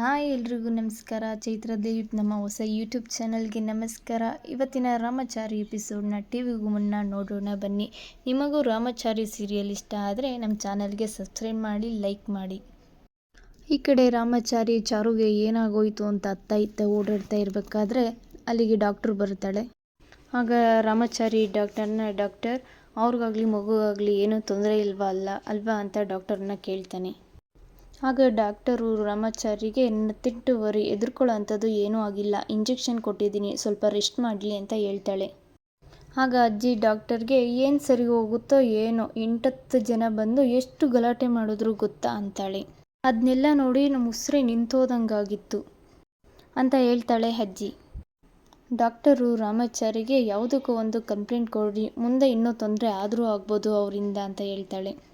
Hi ಎಲ್ರಿಗೂ ನಮಸ್ಕಾರ. ಚೈತ್ರ ದೇವ್ ನಮ್ಮ ಹೊಸ ಯೂಟ್ಯೂಬ್ ಚಾನಲ್ಗೆ ನಮಸ್ಕಾರ. ಇವತ್ತಿನ ರಾಮಾಚಾರಿ ಎಪಿಸೋಡ್ನ ಟಿ ವಿಗೂ ಮುನ್ನ ನೋಡೋಣ ಬನ್ನಿ. ನಿಮಗೂ ರಾಮಚಾರಿ ಸೀರಿಯಲ್ ಇಷ್ಟ ಆದರೆ ನಮ್ಮ ಚಾನಲ್ಗೆ ಸಬ್ಸ್ಕ್ರೈಬ್ ಮಾಡಿ ಲೈಕ್ ಮಾಡಿ. ಈ ಕಡೆ ರಾಮಾಚಾರಿ ಚಾರುಗೆ ಏನಾಗೋಯ್ತು ಅಂತ ಅತ್ತ ಇತ್ತ ಓಡಾಡ್ತಾ ಇರಬೇಕಾದ್ರೆ ಅಲ್ಲಿಗೆ ಡಾಕ್ಟ್ರು ಬರ್ತಾಳೆ. ಆಗ ರಾಮಚಾರಿ ಡಾಕ್ಟರ್ನ ಡಾಕ್ಟರ್ ಅವ್ರಿಗಾಗಲಿ, ಮಗುಗಾಗಲಿ ಏನೂ ತೊಂದರೆ ಇಲ್ವಾ ಅಲ್ಲ, ಅಲ್ವಾ ಅಂತ ಡಾಕ್ಟರ್ನ ಕೇಳ್ತಾನೆ. ಆಗ ಡಾಕ್ಟರು ರಾಮಾಚಾರಿಗೆ ನಥಿಂಗ್ ವರಿ ಹೆದ್ರಿಕೊಳ್ಳೋ ಏನೂ ಆಗಿಲ್ಲ. ಇಂಜೆಕ್ಷನ್ ಕೊಟ್ಟಿದ್ದೀನಿ. ಸ್ವಲ್ಪ ರೆಸ್ಟ್ ಮಾಡಲಿ ಅಂತ ಹೇಳ್ತಾಳೆ. ಆಗ ಅಜ್ಜಿ ಡಾಕ್ಟರ್ಗೆ, ಏನು ಸರಿ ಹೋಗುತ್ತೋ ಏನೋ? ಎಂಟತ್ತು ಜನ ಬಂದು ಎಷ್ಟು ಗಲಾಟೆ ಮಾಡಿದ್ರು ಗೊತ್ತಾ? ಅಂತಾಳೆ. ಅದನ್ನೆಲ್ಲ ನೋಡಿ ನಮ್ಮ ಉಸಿರೇ ನಿಂತೋದಂಗಾಗಿತ್ತು ಅಂತ ಹೇಳ್ತಾಳೆ ಅಜ್ಜಿ. ಡಾಕ್ಟರು ರಾಮಾಚಾರಿಗೆ, ಯಾವುದಕ್ಕೂ ಒಂದು ಕಂಪ್ಲೇಂಟ್ ಕೊಡಿ ಮುಂದೆ ಇನ್ನೂ ತೊಂದರೆ ಆದರೂ ಆಗ್ಬೋದು ಅವರಿಂದ ಅಂತ ಹೇಳ್ತಾಳೆ.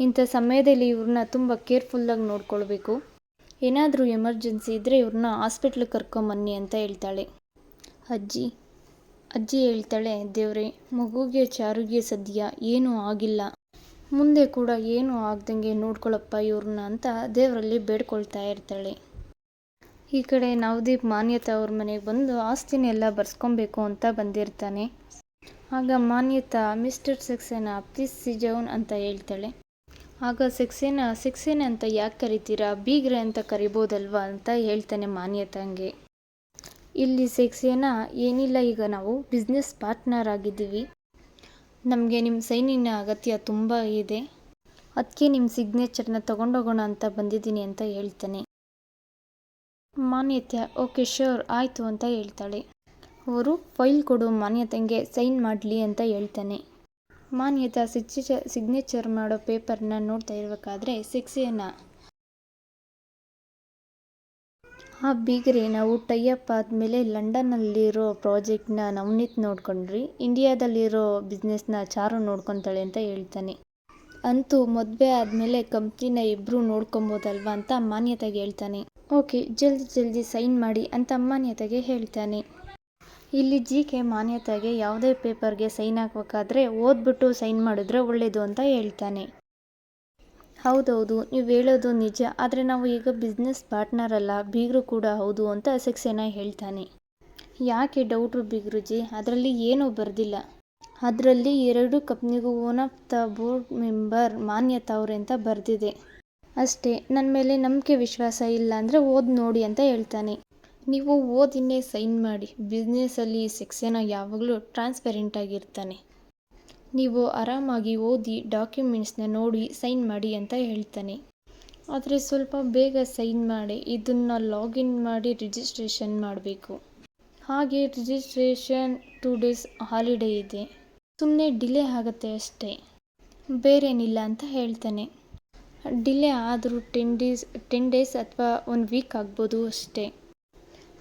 ಇಂಥ ಸಮಯದಲ್ಲಿ ಇವ್ರನ್ನ ತುಂಬ ಕೇರ್ಫುಲ್ಲಾಗಿ ನೋಡ್ಕೊಳ್ಬೇಕು. ಏನಾದರೂ ಎಮರ್ಜೆನ್ಸಿ ಇದ್ದರೆ ಇವ್ರನ್ನ ಹಾಸ್ಪಿಟ್ಲಿಗೆ ಕರ್ಕೊಂಬನ್ನಿ ಅಂತ ಹೇಳ್ತಾಳೆ. ಅಜ್ಜಿ ಅಜ್ಜಿ ಹೇಳ್ತಾಳೆ, ದೇವ್ರೆ, ಮಗುಗೆ ಚಾರುಗೆ ಸದ್ಯ ಏನೂ ಆಗಿಲ್ಲ. ಮುಂದೆ ಕೂಡ ಏನೂ ಆಗ್ದಂಗೆ ನೋಡ್ಕೊಳಪ್ಪ ಇವ್ರನ್ನ ಅಂತ ದೇವರಲ್ಲಿ ಬೇಡ್ಕೊಳ್ತಾ ಇರ್ತಾಳೆ. ಈ ಕಡೆ ನವದೀಪ್, ಮಾನ್ಯತಾ ಅವ್ರ ಮನೆಗೆ ಬಂದು ಆಸ್ತಿನೆಲ್ಲ ಬರ್ಸ್ಕೊಬೇಕು ಅಂತ ಬಂದಿರ್ತಾನೆ. ಆಗ Manyata, mister Saxena, please sit down ಅಂತ ಹೇಳ್ತಾಳೆ. ಆಗ ಸಿಕ್ಸೇನ ಸಿಕ್ಸೇನ ಅಂತ ಯಾಕೆ ಕರಿತೀರಾ? ಬೀಗ್ರೆ ಅಂತ ಕರಿಬೋದಲ್ವಾ ಅಂತ ಹೇಳ್ತಾನೆ ಮಾನ್ಯತಂಗೆ ಇಲ್ಲಿ ಸೆಕ್ಸೇನ, ಏನಿಲ್ಲ ಈಗ ನಾವು ಬಿಸ್ನೆಸ್ ಪಾರ್ಟ್ನರ್ ಆಗಿದ್ದೀವಿ. ನಮಗೆ ನಿಮ್ಮ ಸೈನಿನ ಅಗತ್ಯ ತುಂಬ ಇದೆ. ಅದಕ್ಕೆ ನಿಮ್ಮ ಸಿಗ್ನೇಚರ್ನ ತಗೊಂಡೋಗೋಣ ಅಂತ ಬಂದಿದ್ದೀನಿ ಅಂತ ಹೇಳ್ತಾನೆ. ಮಾನ್ಯತೆ, ಓಕೆ ಶ್ಯೂರ್ ಆಯಿತು ಅಂತ ಹೇಳ್ತಾಳೆ. ಅವರು ಫೈಲ್ ಕೊಡು ಮಾನ್ಯತೆಗೆ ಸೈನ್ ಮಾಡಲಿ ಅಂತ ಹೇಳ್ತಾನೆ. ಮಾನ್ಯತಾ ಸಿಗ್ನೇಚರ್ ಸಿಗ್ನೇಚರ್ ಮಾಡೋ ಪೇಪರ್ನ ನೋಡ್ತಾ ಇರಬೇಕಾದ್ರೆ ಸಿಕ್ಸಿಯನ್ನ ಆ ಬೀಗರಿ ನಾವು ಟೈಅಪ್ ಆದಮೇಲೆ ಲಂಡನ್ನಲ್ಲಿರೋ ಪ್ರಾಜೆಕ್ಟ್ನ ನವನೀತ್ ನೋಡ್ಕೊಂಡ್ರಿ. ಇಂಡಿಯಾದಲ್ಲಿರೋ ಬಿಸ್ನೆಸ್ನ ಚಾರು ನೋಡ್ಕೊತಾಳೆ ಅಂತ ಹೇಳ್ತಾನೆ. ಅಂತೂ ಮದುವೆ ಆದಮೇಲೆ ಕಂಪ್ನಿನ ಇಬ್ಬರು ನೋಡ್ಕೊಬೋದಲ್ವಾ ಅಂತ ಮಾನ್ಯತೆಗೆ ಹೇಳ್ತಾನೆ. ಓಕೆ ಜಲ್ದಿ ಜಲ್ದಿ ಸೈನ್ ಮಾಡಿ ಅಂತ ಮಾನ್ಯತೆಗೆ ಹೇಳ್ತಾನೆ. ಇಲ್ಲಿ ಜಿ ಕೆ ಮಾನ್ಯತೆಗೆ ಯಾವುದೇ ಪೇಪರ್ಗೆ ಸೈನ್ ಹಾಕಬೇಕಾದ್ರೆ ಓದ್ಬಿಟ್ಟು ಸೈನ್ ಮಾಡಿದ್ರೆ ಒಳ್ಳೆಯದು ಅಂತ ಹೇಳ್ತಾನೆ. ಹೌದೌದು, ನೀವು ಹೇಳೋದು ನಿಜ. ಆದರೆ ನಾವು ಈಗ ಬಿಸ್ನೆಸ್ ಪಾರ್ಟ್ನರ್ ಅಲ್ಲ, ಬೀಗರು ಕೂಡ ಹೌದು ಅಂತ ಸಕ್ಸೇನಾ ಹೇಳ್ತಾನೆ. ಯಾಕೆ ಡೌಟ್ರು ಬೀಗ್ರುಜಿ? ಅದರಲ್ಲಿ ಏನೂ ಬರೆದಿಲ್ಲ. ಅದರಲ್ಲಿ ಎರಡು ಕಂಪ್ನಿಗೂ one of the board member Manyata ಅವ್ರೆ ಅಂತ ಬರೆದಿದೆ. ಅಷ್ಟೇ ನನ್ನ ಮೇಲೆ ನಂಬಿಕೆ ವಿಶ್ವಾಸ ಇಲ್ಲ ಅಂದರೆ ಓದಿ ನೋಡಿ ಅಂತ ಹೇಳ್ತಾನೆ. ನೀವು ಓದಿನೇ ಸೈನ್ ಮಾಡಿ ಬಿಸ್ನೆಸ್ಸಲ್ಲಿ ಸೆಕ್ಸೇನ ಯಾವಾಗಲೂ ಟ್ರಾನ್ಸ್ಪರೆಂಟ್ ಆಗಿರ್ತಾನೆ. ನೀವು ಆರಾಮಾಗಿ ಓದಿ ಡಾಕ್ಯುಮೆಂಟ್ಸ್ನ ನೋಡಿ ಸೈನ್ ಮಾಡಿ ಅಂತ ಹೇಳ್ತಾನೆ. ಆದರೆ ಸ್ವಲ್ಪ ಬೇಗ ಸೈನ್ ಮಾಡಿ ಇದನ್ನು ಲಾಗಿನ್ ಮಾಡಿ ರಿಜಿಸ್ಟ್ರೇಷನ್ ಮಾಡಬೇಕು. ಹಾಗೆ ರಿಜಿಸ್ಟ್ರೇಷನ್ ಟೂ ಡೇಸ್ ಹಾಲಿಡೇ ಇದೆ. ಸುಮ್ಮನೆ ಡಿಲೇ ಆಗುತ್ತೆ ಅಷ್ಟೇ. ಬೇರೇನಿಲ್ಲ ಅಂತ ಹೇಳ್ತಾನೆ. ಡಿಲೇ ಆದರೂ ಟೆನ್ ಡೇಸ್ ಟೆನ್ ಡೇಸ್ ಅಥವಾ ಒಂದು ವೀಕ್ ಆಗ್ಬೋದು ಅಷ್ಟೇ.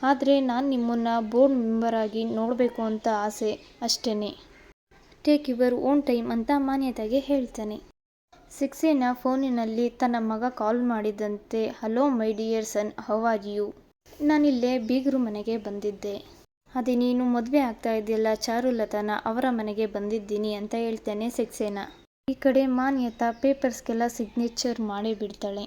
ಆದರೆ ನಾನು ನಿಮ್ಮನ್ನು ಬೋರ್ಡ್ ಮೆಂಬರಾಗಿ ನೋಡಬೇಕು ಅಂತ ಆಸೆ ಅಷ್ಟೇ ಟೇಕ್ ಯುವರ್ ಓನ್ ಟೈಮ್ ಅಂತ ಮಾನ್ಯತೆಗೆ ಹೇಳ್ತಾನೆ. ಸಿಕ್ಸೇನ ಫೋನಿನಲ್ಲಿ ತನ್ನ ಮಗ ಕಾಲ್ ಮಾಡಿದಂತೆ hello my dear son how are you ನಾನಿಲ್ಲೇ ಬೀಗರು ಮನೆಗೆ ಬಂದಿದ್ದೆ. ಅದೇ ನೀನು ಮದುವೆ ಆಗ್ತಾ ಇದೆಯಲ್ಲ ಚಾರುಲತನ, ಅವರ ಮನೆಗೆ ಬಂದಿದ್ದೀನಿ ಅಂತ ಹೇಳ್ತಾನೆ ಸೆಕ್ಸೇನ. ಈ ಕಡೆ ಮಾನ್ಯತಾ ಪೇಪರ್ಸ್ಗೆಲ್ಲ ಸಿಗ್ನೇಚರ್ ಮಾಡಿ ಬಿಡ್ತಾಳೆ.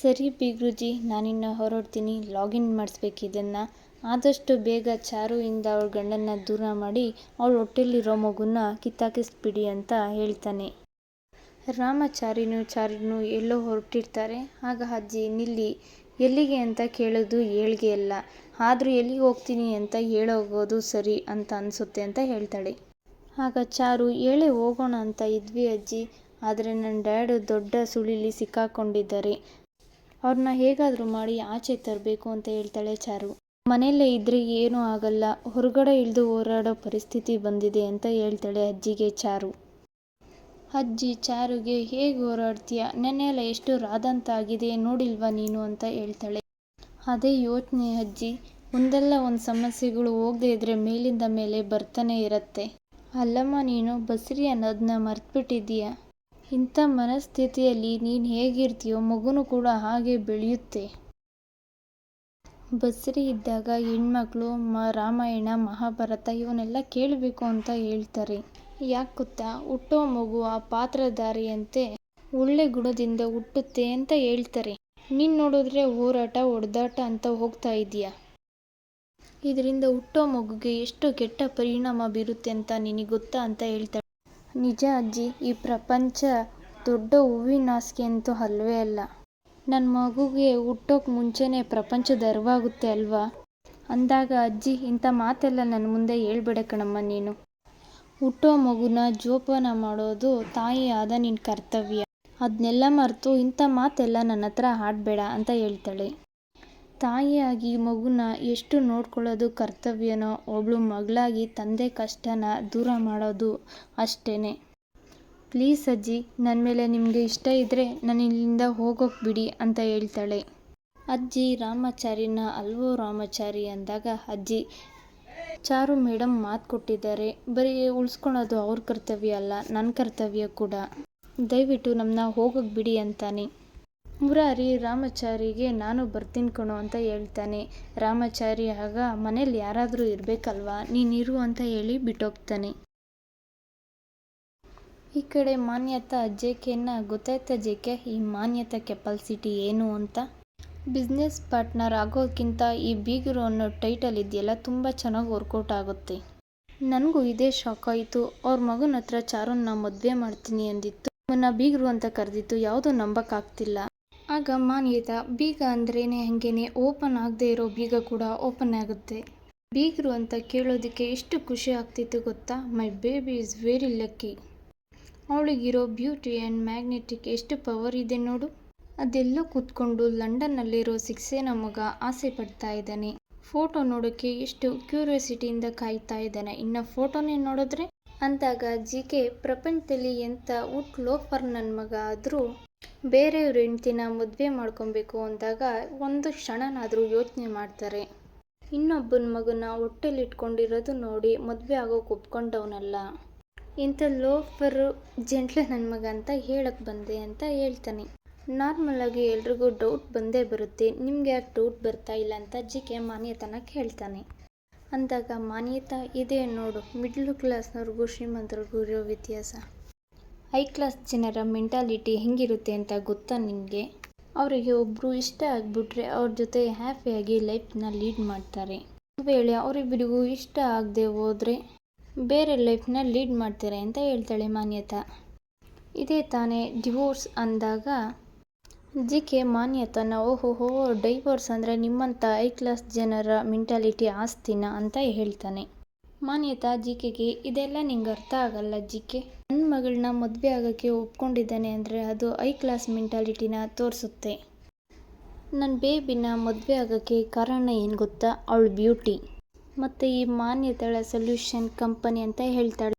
ಸರಿ ಬಿಗ್ರುಜಿ ನಾನಿನ್ನು ಹೊರಡ್ತೀನಿ. ಲಾಗಿನ್ ಮಾಡಿಸ್ಬೇಕು ಇದನ್ನು ಆದಷ್ಟು ಬೇಗ ಚಾರುಯಿಂದ ಅವಳ ಗಂಡನ್ನ ದೂರ ಮಾಡಿ ಅವಳ ಹೊಟ್ಟೆಲಿರೋ ಮಗುನ ಕಿತ್ತಾಕಿಸ್ಬಿಡಿ ಅಂತ ಹೇಳ್ತಾನೆ. ರಾಮಚಾರಿನೂ ಚಾರಿನೂ ಎಲ್ಲೋ ಹೊರಟಿರ್ತಾರೆ. ಆಗ ಅಜ್ಜಿ, ನಿಲ್ಲಿ, ಎಲ್ಲಿಗೆ ಅಂತ ಕೇಳೋದು ಏಳ್ಗೆ ಅಲ್ಲ. ಆದರೂ ಎಲ್ಲಿಗೆ ಹೋಗ್ತೀನಿ ಅಂತ ಹೇಳೋಗೋದು ಸರಿ ಅಂತ ಅನಿಸುತ್ತೆ ಅಂತ ಹೇಳ್ತಾಳೆ. ಆಗ ಚಾರು ಹೇಳೇ ಹೋಗೋಣ ಅಂತ ಇದ್ವಿ ಅಜ್ಜಿ. ಆದರೆ ನನ್ನ ಡ್ಯಾಡು ದೊಡ್ಡ ಸುಳಿಲಿ ಸಿಕ್ಕಾಕೊಂಡಿದ್ದಾರೆ. ಅವ್ರನ್ನ ಹೇಗಾದರೂ ಮಾಡಿ ಆಚೆ ತರಬೇಕು ಅಂತ ಹೇಳ್ತಾಳೆ ಚಾರು. ಮನೆಯಲ್ಲೇ ಇದ್ದರೆ ಏನೂ ಆಗಲ್ಲ. ಹೊರಗಡೆ ಇಳಿದು ಹೋರಾಡೋ ಪರಿಸ್ಥಿತಿ ಬಂದಿದೆ ಅಂತ ಹೇಳ್ತಾಳೆ ಅಜ್ಜಿಗೆ ಚಾರು. ಅಜ್ಜಿ ಚಾರುಗೆ, ಹೇಗೆ ಹೋರಾಡ್ತೀಯ ನೆನ್ನೆಲ್ಲ ಎಷ್ಟು ರಾದಂತಾಗಿದೆ ನೋಡಿಲ್ವಾ ನೀನು? ಅಂತ ಹೇಳ್ತಾಳೆ. ಅದೇ ಯೋಚನೆ ಅಜ್ಜಿ. ಒಂದಲ್ಲ ಒಂದು ಸಮಸ್ಯೆಗಳು ಹೋಗದೆ ಇದ್ರೆ ಮೇಲಿಂದ ಮೇಲೆ ಬರ್ತಾನೆ ಇರತ್ತೆ. ಅಲ್ಲಮ್ಮ ನೀನು, ಬಸರಿ ಅನ್ನೋದನ್ನ ಮರ್ತ್ಬಿಟ್ಟಿದ್ದೀಯ? ಇಂಥ ಮನಸ್ಥಿತಿಯಲ್ಲಿ ನೀನು ಹೇಗಿರ್ತೀಯೋ ಮಗುನೂ ಕೂಡ ಹಾಗೆ ಬೆಳೆಯುತ್ತೆ. ಬಸರಿ ಇದ್ದಾಗ ಹೆಣ್ಮಕ್ಳು, ಮ, ರಾಮಾಯಣ, ಮಹಾಭಾರತ ಇವನ್ನೆಲ್ಲ ಕೇಳಬೇಕು ಅಂತ ಹೇಳ್ತಾರೆ. ಯಾಕೆ ಗೊತ್ತಾ? ಹುಟ್ಟೋ ಮಗು ಆ ಪಾತ್ರಧಾರಿಯಂತೆ ಒಳ್ಳೆ ಗುಣದಿಂದ ಹುಟ್ಟುತ್ತೆ ಅಂತ ಹೇಳ್ತಾರೆ. ನೀನು ನೋಡಿದ್ರೆ ಹೋರಾಟ ಹೊಡೆದಾಟ ಅಂತ ಹೋಗ್ತಾ ಇದೀಯ ಇದರಿಂದ ಹುಟ್ಟೋ ಮಗುಗೆ ಎಷ್ಟು ಕೆಟ್ಟ ಪರಿಣಾಮ ಬೀರುತ್ತೆ ಅಂತ ನಿನಗೆ ಗೊತ್ತಾ ಅಂತ ಹೇಳ್ತಾಳೆ ನಿಜ ಅಜ್ಜಿ, ಈ ಪ್ರಪಂಚ ದೊಡ್ಡ ಹೂವಿನ ಹಾಸಿಗೆ ಅಂತೂ ಅಲ್ವೇ ಅಲ್ಲ. ನನ್ನ ಮಗುಗೆ ಹುಟ್ಟೋಕೆ ಮುಂಚೆನೇ ಪ್ರಪಂಚ ದರ್ವಾಗುತ್ತೆ ಅಲ್ವಾ? ಅಂದಾಗ ಅಜ್ಜಿ, ಇಂಥ ಮಾತೆಲ್ಲ ನನ್ನ ಮುಂದೆ ಹೇಳ್ಬೇಡ ಕಣಮ್ಮ ನೀನು. ಹುಟ್ಟೋ ಮಗುನ ಜೋಪಾನ ಮಾಡೋದು ತಾಯಿ ಆದ ನಿನ್ನ ಕರ್ತವ್ಯ. ಅದನ್ನೆಲ್ಲ ಮರೆತು ಇಂಥ ಮಾತೆಲ್ಲ ನನ್ನ ಹತ್ರ ಆಡಬೇಡ ಅಂತ ಹೇಳ್ತಾಳೆ. ತಾಯಿಯಾಗಿ ಮಗುನ ಎಷ್ಟು ನೋಡ್ಕೊಳ್ಳೋದು ಕರ್ತವ್ಯನೋ, ಒಬ್ಳು ಮಗಳಾಗಿ ತಂದೆ ಕಷ್ಟನ ದೂರ ಮಾಡೋದು ಅಷ್ಟೇ ಪ್ಲೀಸ್ ಅಜ್ಜಿ ನನ್ನ ಮೇಲೆ ನಿಮಗೆ ಇಷ್ಟ ಇದ್ದರೆ ನಾನು ಇಲ್ಲಿಂದ ಹೋಗೋಕೆ ಬಿಡಿ ಅಂತ ಹೇಳ್ತಾಳೆ. ಅಜ್ಜಿ, ರಾಮಾಚಾರಿನ ಅಲ್ವೋ ರಾಮಾಚಾರಿ ಅಂದಾಗ, ಅಜ್ಜಿ, ಚಾರು ಮೇಡಮ್ ಮಾತು ಕೊಟ್ಟಿದ್ದಾರೆ. ಬರೀ ಉಳಿಸ್ಕೊಳೋದು ಅವ್ರ ಕರ್ತವ್ಯ ಅಲ್ಲ ನನ್ನ ಕರ್ತವ್ಯ ಕೂಡ. ದಯವಿಟ್ಟು ನಮ್ಮನ್ನ ಹೋಗೋಕೆ ಬಿಡಿ ಅಂತಾನೆ. ಮುರಾರಿ ರಾಮಾಚಾರಿಗೆ ನಾನು ಬರ್ತೀನಿ ಕಣೋ ಅಂತ ಹೇಳ್ತಾನೆ. ರಾಮಾಚಾರಿ ಆಗ ಮನೇಲಿ ಯಾರಾದರೂ ಇರಬೇಕಲ್ವಾ? ನೀನಿರು ಅಂತ ಹೇಳಿ ಬಿಟ್ಟೋಗ್ತಾನೆ. ಈ ಕಡೆ ಮಾನ್ಯತ ಜೆಕೆನ ಗೊತ್ತಾಯ್ತಾ ಜೆಕೆ ಈ ಮಾನ್ಯತ ಕೆಪಾಸಿಟಿ ಏನು ಅಂತ? ಬಿಸ್ನೆಸ್ ಪಾರ್ಟ್ನರ್ ಆಗೋಕ್ಕಿಂತ ಈ ಬೀಗರು ಅನ್ನೋ ಟೈಟಲ್ ಇದೆಯಲ್ಲ, ತುಂಬ ಚೆನ್ನಾಗಿ ವರ್ಕೌಟ್ ಆಗುತ್ತೆ. ನನಗೂ ಇದೇ ಶಾಕ್ ಆಯಿತು. ಅವ್ರ ಮಗನ ಹತ್ರ ಚಾರುನ್ನ ಮದುವೆ ಮಾಡ್ತೀನಿ ಅಂದಿತ್ತು. ಅವನ್ನ ಬೀಗರು ಅಂತ ಕರೆದಿತ್ತು ಯಾವುದೂ ನಂಬಕ್ಕಾಗ್ತಿಲ್ಲ ಆಗ ಮಾನ್ಯದ ಬೀಗ ಅಂದ್ರೇನೆ ಹಂಗೇನೆ ಓಪನ್ ಆಗದೆ ಇರೋ ಬೀಗ ಕೂಡ ಓಪನ್ ಆಗುತ್ತೆ. ಬೀಗರು ಅಂತ ಕೇಳೋದಕ್ಕೆ ಎಷ್ಟು ಖುಷಿ ಆಗ್ತಿತ್ತು ಗೊತ್ತಾ? My baby is very lucky. ಅವಳಿಗಿರೋ beauty and magnetic ಎಷ್ಟು ಪವರ್ ಇದೆ ನೋಡು. ಅದೆಲ್ಲೋ ಕೂತ್ಕೊಂಡು ಲಂಡನ್ನಲ್ಲಿರೋ ಸಿಕ್ಸೇನ ಮಗ ಆಸೆ ಪಡ್ತಾ ಇದ್ದಾನೆ. ಫೋಟೋ ನೋಡೋಕ್ಕೆ ಎಷ್ಟು ಕ್ಯೂರಿಯಾಸಿಟಿಯಿಂದ ಕಾಯ್ತಾ ಇದ್ದಾನೆ. ಇನ್ನು ಫೋಟೋನೇ ನೋಡಿದ್ರೆ ಅಂದಾಗ ಜಿ ಕೆ ಪ್ರಪಂಚದಲ್ಲಿ ಎಂಥ ಲೋ ಲೋಫರ್ ನನ್ನ ಮಗ ಆದರೂ ಬೇರೆಯವ್ರ ಹೆಂಡ್ತಿನ ಮದುವೆ ಮಾಡ್ಕೊಬೇಕು ಅಂದಾಗ ಒಂದು ಕ್ಷಣನಾದರೂ ಯೋಚನೆ ಮಾಡ್ತಾರೆ. ಇನ್ನೊಬ್ಬನ ಮಗನ ಹೊಟ್ಟೆಲಿ ಇಟ್ಕೊಂಡಿರೋದು ನೋಡಿ ಮದುವೆ ಆಗೋಕೆ ಒಪ್ಕೊಂಡವನಲ್ಲ. ಇಂಥ ಲೋಫರು ಜೆಂಟ್ಲ ನನ್ನ ಮಗ ಅಂತ ಹೇಳಕ್ಕೆ ಬಂದೆ ಅಂತ ಹೇಳ್ತಾನೆ. ನಾರ್ಮಲಾಗಿ ಎಲ್ರಿಗೂ ಡೌಟ್ ಬಂದೇ ಬರುತ್ತೆ, ನಿಮ್ಗೆ ಯಾಕೆ ಡೌಟ್ ಬರ್ತಾ ಇಲ್ಲ ಅಂತ ಜಿ ಕೆ ಮಾನ್ಯತನ ಕೇಳ್ತಾನೆ. ಅಂದಾಗ, ಮಾನ್ಯತಾ, ಇದೆ ನೋಡು. ಮಿಡ್ಲ್ ಕ್ಲಾಸ್ನವ್ರಿಗೂ ಶ್ರೀಮಂತರಿಗೂ ಇರೋ ವ್ಯತ್ಯಾಸ. ಹೈ ಕ್ಲಾಸ್ ಜನರ ಮೆಂಟಾಲಿಟಿ ಹೆಂಗಿರುತ್ತೆ ಅಂತ ಗೊತ್ತಾ ನಿನಗೆ ಅವರಿಗೆ ಒಬ್ಬರು ಇಷ್ಟ ಆಗಿಬಿಟ್ರೆ ಅವ್ರ ಜೊತೆ ಹ್ಯಾಪಿಯಾಗಿ ಲೈಫ್ನ ಲೀಡ್ ಮಾಡ್ತಾರೆ. ವೇಳೆ ಅವರಿಬ್ಬರಿಗೂ ಇಷ್ಟ ಆಗದೆ ಹೋದರೆ ಬೇರೆ ಲೈಫ್ನ ಲೀಡ್ ಮಾಡ್ತಾರೆ ಅಂತ ಹೇಳ್ತಾಳೆ ಮಾನ್ಯತಾ. ಇದೇ ತಾನೇ ಡಿವೋರ್ಸ್ ಅಂದಾಗ ಜಿ ಕೆ ಮಾನ್ಯತನ ಓಹೋ ಹೋ ಡೈವರ್ಸ್ ಅಂದರೆ ನಿಮ್ಮಂಥ ಐ ಕ್ಲಾಸ್ ಜನರ ಮೆಂಟಾಲಿಟಿ ಆಸ್ತಿನ ಅಂತ ಹೇಳ್ತಾನೆ. ಮಾನ್ಯತಾ ಜಿ ಕೆಗೆ ಇದೆಲ್ಲ ನಿಂಗೆ ಅರ್ಥ ಆಗಲ್ಲ ಜಿ ಕೆ ನನ್ನ ಮಗಳನ್ನ ಮದುವೆ ಆಗೋಕ್ಕೆ ಒಪ್ಕೊಂಡಿದ್ದಾನೆ ಅಂದರೆ ಅದು ಐ ಕ್ಲಾಸ್ ಮೆಂಟಾಲಿಟಿನ ತೋರಿಸುತ್ತೆ. ನನ್ನ ಬೇಬಿನ ಮದುವೆ ಆಗೋಕ್ಕೆ ಕಾರಣ ಏನು ಗೊತ್ತಾ? ಅವಳ ಬ್ಯೂಟಿ. ಮತ್ತು ಈ ಮಾನ್ಯತೆಗಳ ಸೊಲ್ಯೂಷನ್ ಕಂಪನಿ ಅಂತ ಹೇಳ್ತಾಳೆ.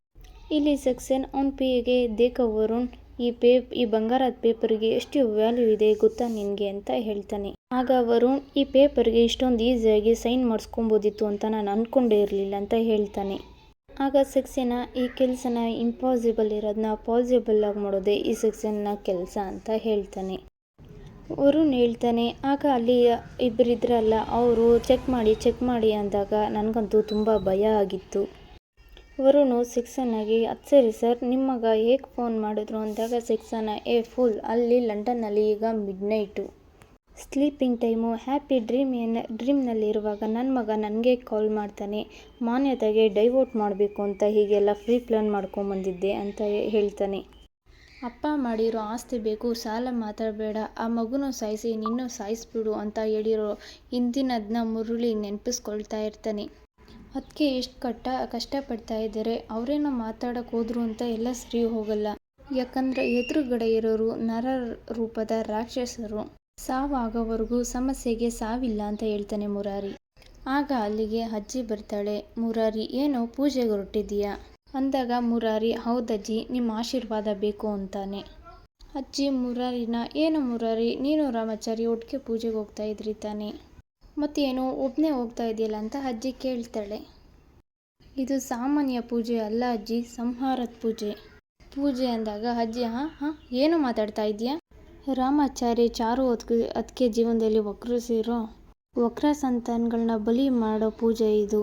ಇಲ್ಲಿ ಸೆಕ್ಷನ್ ಅವ್ನ ಪಿಗೆ ದೇಕ ವರುಣ್ ಈ ಪೇಪ್, ಈ ಬಂಗಾರದ ಪೇಪರ್ಗೆ ಎಷ್ಟು ವ್ಯಾಲ್ಯೂ ಇದೆ ಗೊತ್ತಾ ನಿನಗೆ ಅಂತ ಹೇಳ್ತಾನೆ. ಆಗ ವರುಣ್, ಈ ಪೇಪರ್ಗೆ ಇಷ್ಟೊಂದು ಈಸಿಯಾಗಿ ಸೈನ್ ಮಾಡಿಸ್ಕೊಬೋದಿತ್ತು ಅಂತ ನಾನು ಅಂದ್ಕೊಂಡೇ ಇರಲಿಲ್ಲ ಅಂತ ಹೇಳ್ತಾನೆ. ಆಗ ಸೆಕ್ಷನ ಈ ಕೆಲಸನ ಇಂಪಾಸಿಬಲ್ ಇರೋದನ್ನ ಪಾಸಿಬಲ್ ಆಗಿ ಮಾಡೋದೇ ಈ ಸೆಕ್ಷನ್ನ ಕೆಲಸ ಅಂತ ಹೇಳ್ತಾನೆ. ವರುಣ್ ಹೇಳ್ತಾನೆ, ಆಗ ಅಲ್ಲಿ ಇಬ್ಬರಿದ್ರಲ್ಲ ಅವರು ಚೆಕ್ ಮಾಡಿ ಚೆಕ್ ಮಾಡಿ ಅಂದಾಗ ನನಗಂತೂ ತುಂಬ ಭಯ ಆಗಿತ್ತು. ವರುಣು ಅದು ಸರಿ ಸರ್, ನಿಮ್ಮಗ ಮಗ ಹೇಗೆ ಫೋನ್ ಮಾಡಿದ್ರು? ಅಂದಾಗ ಸಿಕ್ಸನ, ಏ ಫುಲ್, ಅಲ್ಲಿ ಲಂಡನ್ನಲ್ಲಿ ಈಗ midnight sleeping time, happy dream ಏನ ಡ್ರೀಮ್ನಲ್ಲಿರುವಾಗ ನನ್ನ ಮಗ ನನಗೆ ಕಾಲ್ ಮಾಡ್ತಾನೆ. ಮಾನ್ಯತೆಗೆ ಡೈವೋರ್ಟ್ ಮಾಡಬೇಕು ಅಂತ ಹೀಗೆಲ್ಲ ಫ್ರೀ ಪ್ಲ್ಯಾನ್ ಮಾಡ್ಕೊಂಬಂದಿದ್ದೆ ಅಂತ ಹೇಳ್ತಾನೆ. ಅಪ್ಪ ಮಾಡಿರೋ ಆಸ್ತಿ ಬೇಕು, ಸಾಲ ಮಾತಾಡಬೇಡ ಆ ಮಗುನೂ ಸಾಯಿಸಿ, ನಿನ್ನೂ ಸಾಯಿಸ್ಬಿಡು ಅಂತ ಹೇಳಿರೋ ಹಿಂದಿನದನ್ನ ಮುರುಳಿ ನೆನಪಿಸ್ಕೊಳ್ತಾ ಇರ್ತಾನೆ. ಅದಕ್ಕೆ ಎಷ್ಟು ಕಟ್ಟ, ಕಷ್ಟಪಡ್ತಾ ಇದ್ದಾರೆ, ಅವರೇನೋ ಮಾತಾಡೋಕೆ ಹೋದ್ರು ಅಂತ ಎಲ್ಲ ಸರಿ ಹೋಗಲ್ಲ. ಯಾಕಂದ್ರೆ ಎದುರುಗಡೆ ಇರೋರು ನರ ರೂಪದ ರಾಕ್ಷಸರು. ಸಾವಾಗೋವರೆಗೂ ಸಮಸ್ಯೆಗೆ ಸಾವಿಲ್ಲ ಅಂತ ಹೇಳ್ತಾನೆ ಮುರಾರಿ. ಆಗ ಅಲ್ಲಿಗೆ ಅಜ್ಜಿ ಬರ್ತಾಳೆ, ಮುರಾರಿ, ಏನೋ ಪೂಜೆಗೆ ಹೊರಟಿದೀಯಾ ಅಂದಾಗ ಮುರಾರಿ ಹೌದಜ್ಜಿ ನಿಮ್ಮ ಆಶೀರ್ವಾದ ಬೇಕು ಅಂತಾನೆ. ಅಜ್ಜಿ ಮುರಾರಿನ, ಏನು ಮುರಾರಿ, ನೀನು ರಾಮಾಚಾರಿ, ಒಟ್ಟಿಗೆ ಪೂಜೆಗೆ ಹೋಗ್ತಾ ಇದ್ರಿ ತಾನೆ? ಮತ್ತೇನು ಒಬ್ಬನೇ ಹೋಗ್ತಾ ಇದೆಯಲ್ಲ ಅಂತ ಅಜ್ಜಿ ಕೇಳ್ತಾಳೆ. ಇದು ಸಾಮಾನ್ಯ ಪೂಜೆ ಅಲ್ಲ ಅಜ್ಜಿ, ಸಂಹಾರದ ಪೂಜೆ. ಪೂಜೆ ಅಂದಾಗ ಅಜ್ಜಿ, ಹಾಂ ಹಾಂ, ಏನು ಮಾತಾಡ್ತಾ ಇದೆಯಾ ರಾಮಾಚಾರ್ಯ ಚಾರು ಅದಕ್ಕೆ ಅದಕ್ಕೆ ಜೀವನದಲ್ಲಿ ವಕ್ರಿಸಿರೋ ವಕ್ರ ಸಂತಾನಗಳನ್ನ ಬಲಿ ಮಾಡೋ ಪೂಜೆ ಇದು.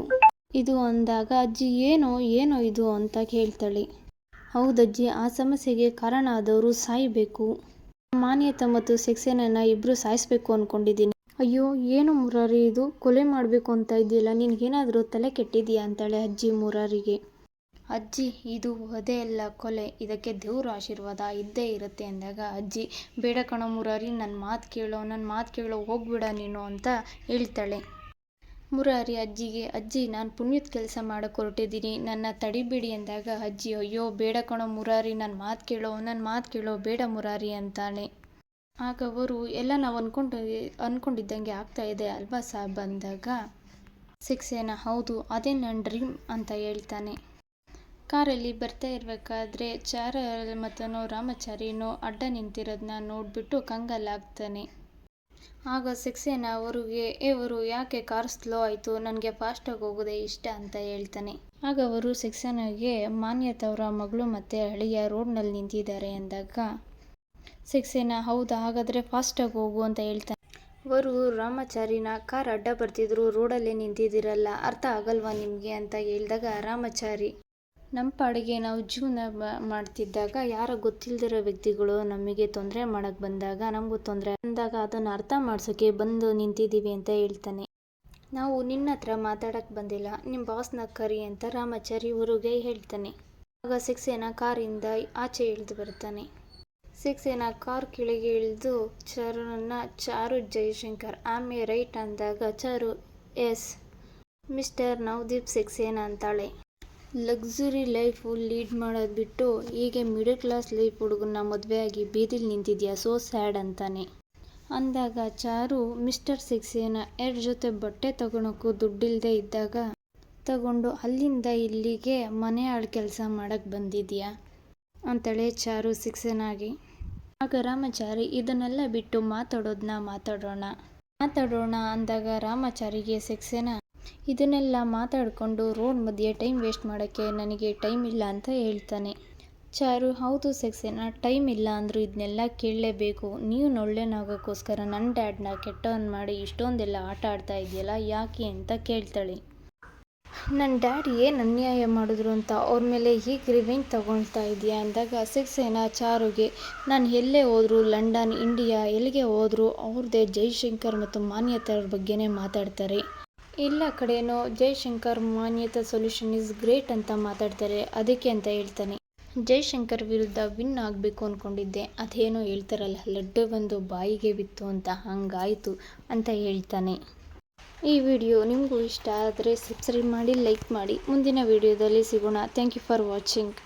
ಇದು ಅಂದಾಗ ಅಜ್ಜಿ, ಏನೋ ಏನೋ ಇದು ಅಂತ ಕೇಳ್ತಾಳೆ. ಹೌದಜ್ಜಿ ಆ ಸಮಸ್ಯೆಗೆ ಕಾರಣ ಆದವರು ಸಾಯಬೇಕು. ಮಾನ್ಯತೆ ಮತ್ತು ಸೆಕ್ಸೇನನ್ನ ಇಬ್ರು ಸಾಯಿಸ್ಬೇಕು ಅನ್ಕೊಂಡಿದ್ದೀನಿ ಅಯ್ಯೋ, ಏನು ಮುರಾರಿ ಇದು? ಕೊಲೆ ಮಾಡಬೇಕು ಅಂತ ಇದೆಯಲ್ಲ ನಿನಗೇನಾದರೂ ತಲೆ ಕೆಟ್ಟಿದೆಯಾ ಅಂತಾಳೆ ಅಜ್ಜಿ ಮುರಾರಿಗೆ. ಅಜ್ಜಿ, ಇದು ಅದೇ ಎಲ್ಲ ಕೊಲೆ. ಇದಕ್ಕೆ ದೇವ್ರ ಆಶೀರ್ವಾದ ಇದ್ದೇ ಇರುತ್ತೆ ಅಂದಾಗ, ಅಜ್ಜಿ, ಬೇಡ ಕಣೋ ಮುರಾರಿ ನನ್ನ ಮಾತು ಕೇಳೋ ನನ್ನ ಮಾತು ಕೇಳೋ ಹೋಗ್ಬಿಡ ನೀನು ಅಂತ ಹೇಳ್ತಾಳೆ. ಮುರಾರಿ ಅಜ್ಜಿಗೆ, ಅಜ್ಜಿ, ನಾನು ಪುಣ್ಯದ ಕೆಲಸ ಮಾಡಕ್ಕೆ ಹೊರಟಿದ್ದೀನಿ, ನನ್ನ ತಡಿಬೇಡಿ ಅಂದಾಗ, ಅಜ್ಜಿ, ಅಯ್ಯೋ, ಬೇಡ ಕಣೋ ಮುರಾರಿ ನನ್ನ ಮಾತು ಕೇಳೋ ನನ್ನ ಮಾತು ಕೇಳೋ ಬೇಡ ಮುರಾರಿ ಅಂತಾಳೆ. ಆಗ ಅವರು, ಎಲ್ಲ ನಾವು ಅಂದ್ಕೊಂಡು ಅಂದ್ಕೊಂಡಿದ್ದಂಗೆ ಆಗ್ತಾ ಇದೆ ಅಲ್ವಾ ಸಾಬ್ ಅಂದಾಗ ಸಿಕ್ಸೇನ ಹೌದು, ಅದೇ ನನ್ನ ಡ್ರೀಮ್ ಅಂತ ಹೇಳ್ತಾನೆ. ಕಾರಲ್ಲಿ ಬರ್ತಾ ಇರಬೇಕಾದ್ರೆ ಚಾರ ಮತ್ತನೋ ರಾಮಚಾರಿನೋ ಅಡ್ಡ ನಿಂತಿರೋದನ್ನ ನೋಡಿಬಿಟ್ಟು ಕಂಗಲ್ಲಾಗ್ತಾನೆ ಆಗ ಸಿಕ್ಸೇನ ಅವರಿಗೆ ಇವರು ಯಾಕೆ ಕಾರ್ ಸ್ಲೋ ಆಯಿತು? ನನಗೆ ಫಾಸ್ಟಾಗಿ ಹೋಗೋದೇ ಇಷ್ಟ ಅಂತ ಹೇಳ್ತಾನೆ. ಆಗ ಅವರು ಸಿಕ್ಸೇನಾಗೆ ಮಾನ್ಯತವರ ಮಗಳು ಮತ್ತು ಅಳಿಯ ರೋಡ್ನಲ್ಲಿ ನಿಂತಿದ್ದಾರೆ ಅಂದಾಗ ಸೆಕ್ಸೇನ ಹೌದಾ? ಹಾಗಾದರೆ ಫಾಸ್ಟಾಗಿ ಹೋಗು ಅಂತ ಹೇಳ್ತಾನೆ. ಅವರು, ರಾಮಚಾರಿನ ಕಾರ್ ಅಡ್ಡ ಬರ್ತಿದ್ರು, ರೋಡಲ್ಲೇ ನಿಂತಿದ್ದೀರಲ್ಲ, ಅರ್ಥ ಆಗಲ್ವಾ ನಿಮಗೆ? ಅಂತ ಹೇಳಿದಾಗ, ರಾಮಚಾರಿ ನಮ್ಮ ಪಾಡಿಗೆ ನಾವು ಜೀವನ ಮಾಡ್ತಿದ್ದಾಗ ಯಾರ ಗೊತ್ತಿಲ್ಲದಿರೋ ವ್ಯಕ್ತಿಗಳು ನಮಗೆ ತೊಂದರೆ ಮಾಡೋಕ್ಕೆ ಬಂದಾಗ, ನಮಗೂ ತೊಂದರೆ ಬಂದಾಗ ಅದನ್ನು ಅರ್ಥ ಮಾಡ್ಸೋಕ್ಕೆ ಬಂದು ನಿಂತಿದ್ದೀವಿ ಅಂತ ಹೇಳ್ತಾನೆ. ನಾವು ನಿನ್ನ ಹತ್ರ ಬಂದಿಲ್ಲ ನಿಮ್ಮ ಬಾಸ್ನ ಕರಿ ಅಂತ ರಾಮಾಚಾರಿ ಊರಿಗೆ ಹೇಳ್ತಾನೆ. ಆಗ ಸಿಕ್ಸೇನ ಕಾರಿಂದ ಆಚೆ ಇಳಿದು ಬರ್ತಾನೆ. ಸಿಕ್ಸೇನ ಕಾರ್ ಕೆಳಗೆ ಇಳಿದು ಚಾರುನನ್ನ ಚಾರು ಜಯಶಂಕರ್ ಆಮೆ ರೈಟ್ ಅಂದಾಗ ಚಾರು ಎಸ್. ಮಿಸ್ಟರ್ ನವದೀಪ್ ಸಿಕ್ಸೇನ ಅಂತಾಳೆ. ಲಕ್ಸುರಿ ಲೈಫು ಲೀಡ್ ಮಾಡೋದು ಬಿಟ್ಟು ಹೀಗೆ ಮಿಡಲ್ ಕ್ಲಾಸ್ ಲೈಫ್ ಹುಡುಗನ ಆಗಿ ಬೀದಿಲಿ ನಿಂತಿದ್ಯಾ, ಸೋ ಸ್ಯಾಡ್ ಅಂತಾನೆ. ಅಂದಾಗ ಚಾರು ಮಿಸ್ಟರ್ ಸಿಕ್ಸೇನ ಎರಡು ಜೊತೆ ಬಟ್ಟೆ ತಗೊಳಕ್ಕೂ ದುಡ್ಡಿಲ್ಲದೆ ಇದ್ದಾಗ ತಗೊಂಡು ಅಲ್ಲಿಂದ ಇಲ್ಲಿಗೆ ಮನೆ ಆಳು ಕೆಲಸ ಮಾಡಕ್ಕೆ ಬಂದಿದ್ಯಾ? ಅಂತೇಳಿ ಚಾರು ಸಿಕ್ಸೇನಾಗಿ. ಆಗ ರಾಮಚಾರಿ ಇದನ್ನೆಲ್ಲ ಬಿಟ್ಟು ಮಾತಾಡೋದನ್ನ ಮಾತಾಡೋಣ. ಮಾತಾಡೋಣ ಅಂದಾಗ ರಾಮಚಾರಿಗೆ ಸೆಕ್ಸೇನ ಇದನ್ನೆಲ್ಲ ಮಾತಾಡಿಕೊಂಡು ರೋಡ್ ಮಧ್ಯೆ ಟೈಮ್ ವೇಸ್ಟ್ ಮಾಡೋಕ್ಕೆ ನನಗೆ ಟೈಮ್ ಇಲ್ಲ ಅಂತ ಹೇಳ್ತಾನೆ. ಚಾರು, ಹೌದು ಸೆಕ್ಸೇನ ಟೈಮ್ ಇಲ್ಲ ಅಂದರೂ ಇದನ್ನೆಲ್ಲ ಕೇಳಲೇಬೇಕು. ನೀವು ನೊಳ್ಳೆನಾಗೋಕ್ಕೋಸ್ಕರ ನನ್ನ ಡ್ಯಾಡ್ನ ಕೆಟ್ಟವನ್ ಮಾಡಿ ಇಷ್ಟೊಂದೆಲ್ಲ ಆಟ ಆಡ್ತಾ ಇದೆಯಲ್ಲ, ಯಾಕೆ ಅಂತ ಕೇಳ್ತಾಳೆ. ನನ್ನ ಡ್ಯಾಡಿ ಏನು ಅನ್ಯಾಯ ಮಾಡಿದ್ರು ಅಂತ ಅವ್ರ ಮೇಲೆ ಹೀಗೆ ರಿವೆಂಜ್ ತಗೊಳ್ತಾ ಇದೆಯಾ ಅಂದಾಗ ಸಿಕ್ಸೇನಾ ಚಾರುಗೆ, ನಾನು ಎಲ್ಲೇ ಹೋದರೂ, ಲಂಡನ್, ಇಂಡಿಯಾ ಎಲ್ಲಿಗೆ ಹೋದರೂ ಅವ್ರದ್ದೇ ಜೈಶಂಕರ್ ಮತ್ತು ಮಾನ್ಯತೆ ಬಗ್ಗೆನೇ ಮಾತಾಡ್ತಾರೆ. ಎಲ್ಲ ಕಡೆಯೋ ಜೈಶಂಕರ್ ಮಾನ್ಯತೆ ಸೊಲ್ಯೂಷನ್ ಇಸ್ ಗ್ರೇಟ್ ಅಂತ ಮಾತಾಡ್ತಾರೆ, ಅದಕ್ಕೆ ಅಂತ ಹೇಳ್ತಾನೆ. ಜೈಶಂಕರ್ ವಿರುದ್ಧ ವಿನ್ ಆಗಬೇಕು ಅಂದ್ಕೊಂಡಿದ್ದೆ ಅದೇನೋ ಹೇಳ್ತಾರಲ್ಲ, ಲಡ್ಡು ಬಂದು ಬಾಯಿಗೆ ಬಿತ್ತು ಅಂತ ಹಂಗಾಯಿತು ಅಂತ ಹೇಳ್ತಾನೆ. ಈ ವಿಡಿಯೋ ನಿಮಗೂ ಇಷ್ಟ ಆದರೆ ಸಬ್ಸ್ಕ್ರೈಬ್ ಮಾಡಿ ಲೈಕ್ ಮಾಡಿ. ಮುಂದಿನ ವಿಡಿಯೋದಲ್ಲಿ ಸಿಗೋಣ. Thank you for watching